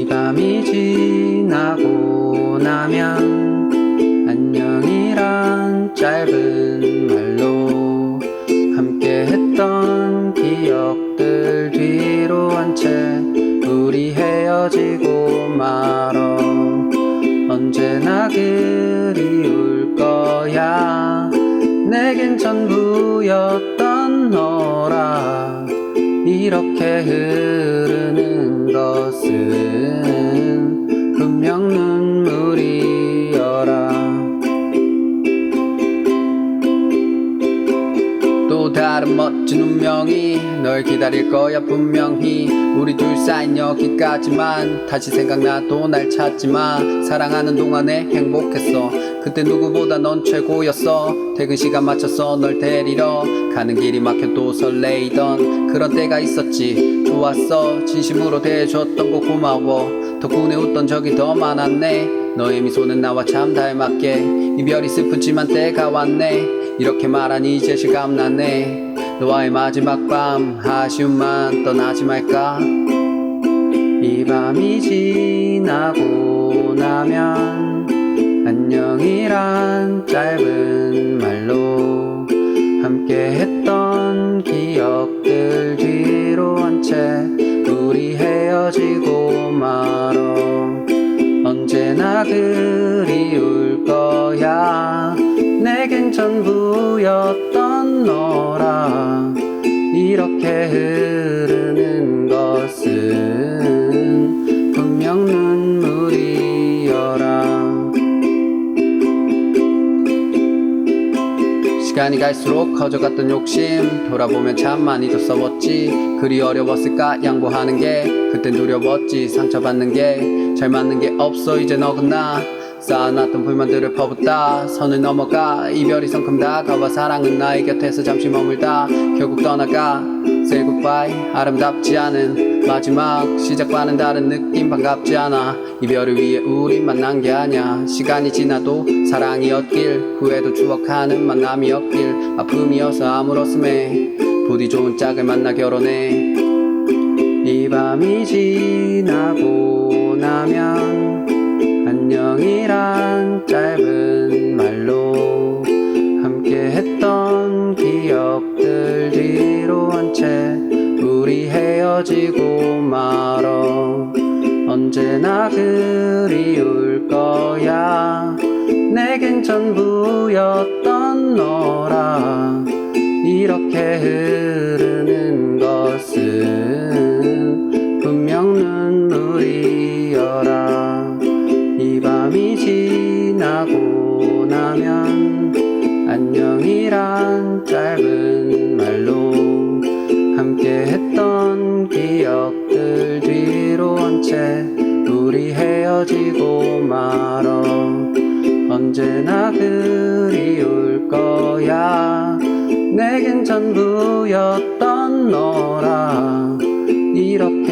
이 밤이 지나고 나면 안녕이란 짧은 말로 함께 했던 기억들 뒤로 한 채 우리 헤어지고 말어 언제나 그리울 거야. 내겐 전부였던 너라. 이렇게 흐르는 것은 분명 눈물이여라. 또 다른 멋진 운명이 널 기다릴 거야 분명히. 우리 둘 사이는 여기까지만. 다시 생각나도 날 찾지마. 사랑하는 동안에 행복했어. 그때 누구보다 넌 최고였어. 퇴근 시간 맞춰서 널 데리러 가는 길이 막혀도 설레이던 그런 때가 있었지 좋았어. 진심으로 대해줬던 거 고마워. 덕분에 웃던 적이 더 많았네. 너의 미소는 나와 참 닮았게. 이별이 슬프지만 때가 왔네. 이렇게 말하니 이제 실감나네. 너와의 마지막 밤 아쉬움만 떠나지 말까? 이 밤이 지나고 나면 안녕이란 짧은 말로 함께 했던 기억들 헤어지고 말어. 언제나 그리울 거야. 내겐 전부였던 너라. 이렇게 시간이 갈수록 커져갔던 욕심 돌아보면 참 많이도 써웠지. 그리 어려웠을까 양보하는 게 그땐 두려웠지 상처받는 게. 잘 맞는 게 없어 이제 너구나. 쌓아놨던 불만들을 퍼붓다. 선을 넘어가. 이별이 성큼 다가와 사랑은 나의 곁에서 잠시 머물다. 결국 떠나가. Say goodbye. 아름답지 않은 마지막 시작과는 다른 느낌 반갑지 않아. 이별을 위해 우린 만난 게 아냐 시간이 지나도 사랑이었길 후회도 추억하는 만남이었길. 아픔이어서 아물었음에 부디 좋은 짝을 만나 결혼해. 이 밤이 지나고 나면 안녕이란 짧은 말로 함께 했던 기억들 뒤로 한채 우리 헤어지고 말어. 언제나 그리울 거야. 내겐 전부였던 너라. 이렇게 흐르는 것은 분명 눈물이여라. 이 밤이 지나고 나면 안녕이란 짧은 기억들 뒤로 한 채 우리 헤어지고 말어. 언제나 그리울 거야. 내겐 전부였던 너라. 이렇게